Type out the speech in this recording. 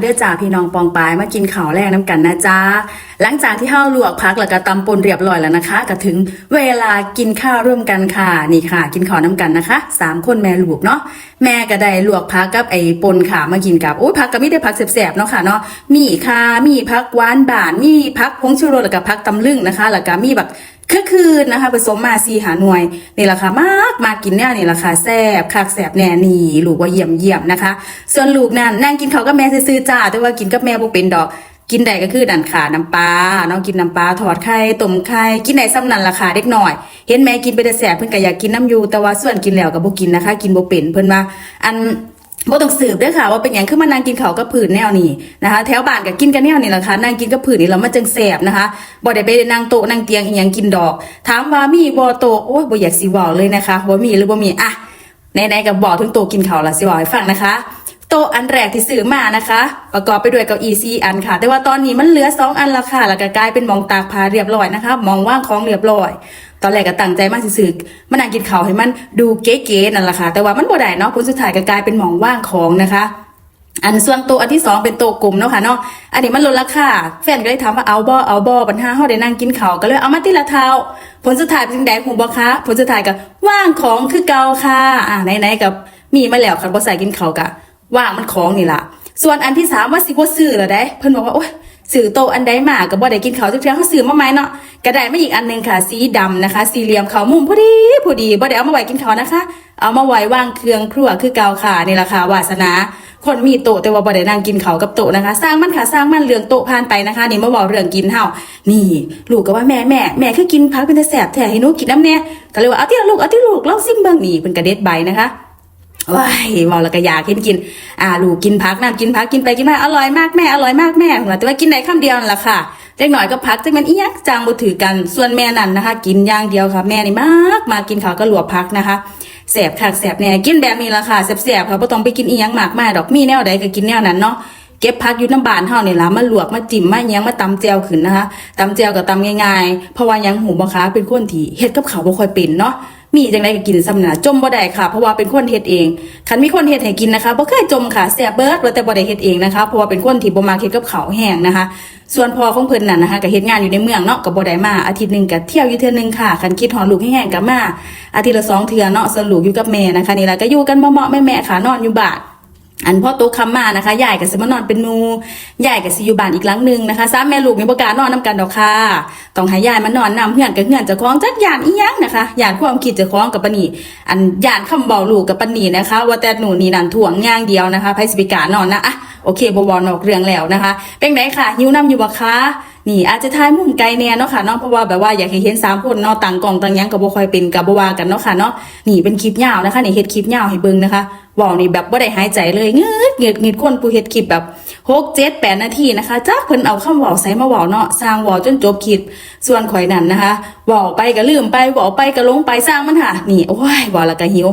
เด้อจ่าพี่น้องปองปายมากินข่าวแรกน้ำกันนะจ๊ะ หลังจากที่ข้าวลวกพักแล้วก็ตำปนเรียบร้อยแล้วนะคะ ก็ถึงเวลากินข้าวร่วมกันค่ะนี่ค่ะ กินข้าวน้ำกันนะคะสามคนแม่ลูกเนาะแม่ก็ได้ลวกพักกับไอ้ปนค่ะมากินกับโอ้ยพักก็ไม่ได้พักแสบๆเนาะค่ะเนาะมีค่ะมีพักหวานบานมีพักพงชูรสแล้วก็พักตำลึงนะคะ แล้วก็มีแบบคือคืนนะคะผสมมาซีหาหน่วยนี่แหละค่ะมากมากินแน่นี่แหละค่ะแซ่บคักแซ่บแน่นี่ลูกว่าเยี่ยมเยี่ยมนะคะ ส่วนลูกนั่นนั่งกินเขาวกับแม่ซื้อจ้าแต่ว่ากินกับแม่บ่เป็นดอก กินได้ก็คือดันขาน้ำปลาเนาะกินน้ำปลาถอดไข่ต้มไข่กินได้ซ้ำนั่นราคาเด็กหน่อย เห็นแม่กินไปแต่แสบเพิ่นก็อยากกินน้ำยูแต่ว่าส่วนกินแล้วก็บ่กินนะคะ กินบ่เป็นเพิ่นว่าอันบ่ต้องสืบด้วยค่ะว่าเป็นอย่างขึ้นมานั่งกินเขาวกับผืนแนวนี้นะคะ แถวบ้านก็กินกันแนวนี้แหละค่ะนั่งกินกับผืนนี่เรามาจังแสบนะคะบ่ได้ไปนั่งโต๊ะนั่งเตียงอีหยังกินดอก ถามว่ามีบ่โต๊ะโอ้ยบ่อยากสิเว้าเลยนะคะว่ามีหรือบ่มีอะไหนๆก็บอกถึงโต๊ะกินข้าวละสิเว้าให้ฟังนะคะ โต๊ะอันแรกที่ซื้อมานะคะ ประกอบไปด้วยเก้าอี้4อันค่ะ แต่ว่าตอนนี้มันเหลือสองอันละค่ะ แล้วก็กลายเป็นมองตากผ้าเรียบร้อยนะคะมองว่างของเรียบร้อย ตอนแรกก็ตั้งใจมากสิสึกมานั่งกินข้าวให้มันดูเก๋ๆนั่นแหละค่ะ แต่ว่ามันบ่ได้เนาะผลสุดท้ายก็กลายเป็นมองว่างของนะคะอันส่วนโต๊ะอันที่สองเป็นโต๊ะกลมเนาะค่ะเนาะ อันนี้มันลดราคาแฟนก็เลยถามว่าเอาบ่เอาบ่ปัญหาเฮาได้นั่งกินข้าวก็เลยเอามาติละเท้าผลสุดท้ายเป็นจังได๋หูบ่คะผลสุดท้ายก็ว่างของคือเก่าค่ะ อ่าไหนๆกับมีมาแล้วคันบ่ใส่กินข้าวก็ ว่างมันของนี่ละส่วนอันที่สามว่าสิบ่ซื้อเหรอได้เพิ่นบอกว่าโอ๊ยซื้อโตอันใดมาก็บ่ได้กินข้าวทุกเทื่อเขาซื้อมาใหม่เนาะก็ได้มาอีกอันหนึงค่ะ สีดำนะคะ สี่เหลี่ยมขาวมุมพอดีพอดีบ่ได้เอามาไว้กินข้าวนะคะ เอามาไว้วางเครื่องครัวคือเกาค่ะนี่ละค่ะวาสนา คนมีโตแต่ว่าบ่ได้นั่งกินข้าวกับโตนะคะ สร้างมันค่ะสร้างมันเรื่องโตผ่านไปนะคะ นี่มาเว้าเรื่องกินเฮานี่ ลูกก็ว่าแม่แม่แม่คือกินพักเป็นแต่แสบแท้ให้หนูกินน้ำแน่ก็เลยว่าเอาที่ลูกเอาที่ลูกลองซิมเบิ่งนี่เพิ่นก็เด็ดใบนะคะ ว้ายเมาแล้วก็อยากเห็นกิน อ่าลูกกินพักน้ำกินพักกินไปกินมาอร่อยมากแม่อร่อยมากแม่แต่ว่ากินได้คำเดียวนั่นแหละค่ะเล็กหน่อยก็พักจังมันเอีหยังจางบ่ถือกันส่วนแม่นั่นนะคะ กินอย่างเดียวค่ะ แม่นี่มากมากินข้าวก็หลวกพักนะคะแสบคักแสบแน่กินแบบนี้ละค่ะแสบๆค่ะบ่ต้องไปกินอีหยังมากมายดอกมีแนวใดก็กินแนวนั้นเนาะเก็บพักอยู่น้ำบานเฮานี่ยละมาลวกมาจิ้มมาหยังมาตำแจวขึ้นนะคะตำแจวก็ตำง่ายๆเพราะว่ายังหูบ่คะเป็นคนที่เฮ็ดกับข้าวบ่ค่อยเป็นเนาะ มีจังไดก็กินซ้ำน่ะจมบ่ได้ค่ะ เพราะว่าเป็นคนเฮ็ดเองคันมีคนเฮ็ดให้กินนะคะบ่เคยจมค่ะแซ่บเบิดว่าแต่บ่ได้เฮ็ดเองนะคะเพราะว่าเป็นคนที่บ่มักเฮ็ดกับข้าวแห้งนะคะ ส่วนพ่อของเพิ่นน่ะนะคะก็เฮ็ดงานอยู่ในเมืองเนาะก็บ่ได้มาอาทิตย์หนึงก็เที่ยวอยู่เทื่อนึงค่ะคันคิดฮอดลูกแห้งๆก็มาอาทิตย์ละสองเทื่อเนาะส่วนลูกอยู่กับแม่นะคะนี่ล่ะก็อยู่กันเหมาะๆแม่ๆค่ะนอนอยู่บ้าน อันพ่อโตคำมานะคะยายกับสมานอนเป็นมูยายกับสิอยู่บ้านอีกหลังหนึ่งนะคะสามแม่ลูกมีประการนอนน้ากันดอกค่ะต้องให้ยายมานอนนำเพื่อนกับเพื่อนจะคล้องจักยานอีหยังนะคะยานความคิดจะคล้องกับปนีอันยานคำเบาลูกกับปนีนะคะ ว่าแต่หนูนี่นั่นถ่วงย่างเดียวนะคะไพสิบิการนอนนะอะโอเคบวบนอกเรื่องแล้วนะคะ เป็นไหนค่ะหิวน้ำอยู่บ่คะ นี่ อาจจะทายมุมไกลแน่เนาะค่ะเนาะเพราะว่าแบบว่าอยากให้เห็นสามคนเนาะต่างกล่องต่างยังกับบ่คอยเป็นกับบ่ว่ากันเนาะค่ะเนาะนี่เป็นคลิปยาวนะคะนี่เฮ็ดคลิปยาวให้เบิ่งนะคะว้านี่แบบบ่ได้หายใจเลยเงืดเงืดเงืดคนผู้เฮ็ดคลิปแบบ6 7 8นาทีนะคะจักเพิ่นเอาคำเว้าใส่มาว้าเนาะสร้างว้าจนจบคลิปส่วนข่อยนั่นนะคะว้าไปก็ลืมไปว้าไปก็ลงไปสร้างมันค่ะนี่โอ้ยว้าล้วก็หิว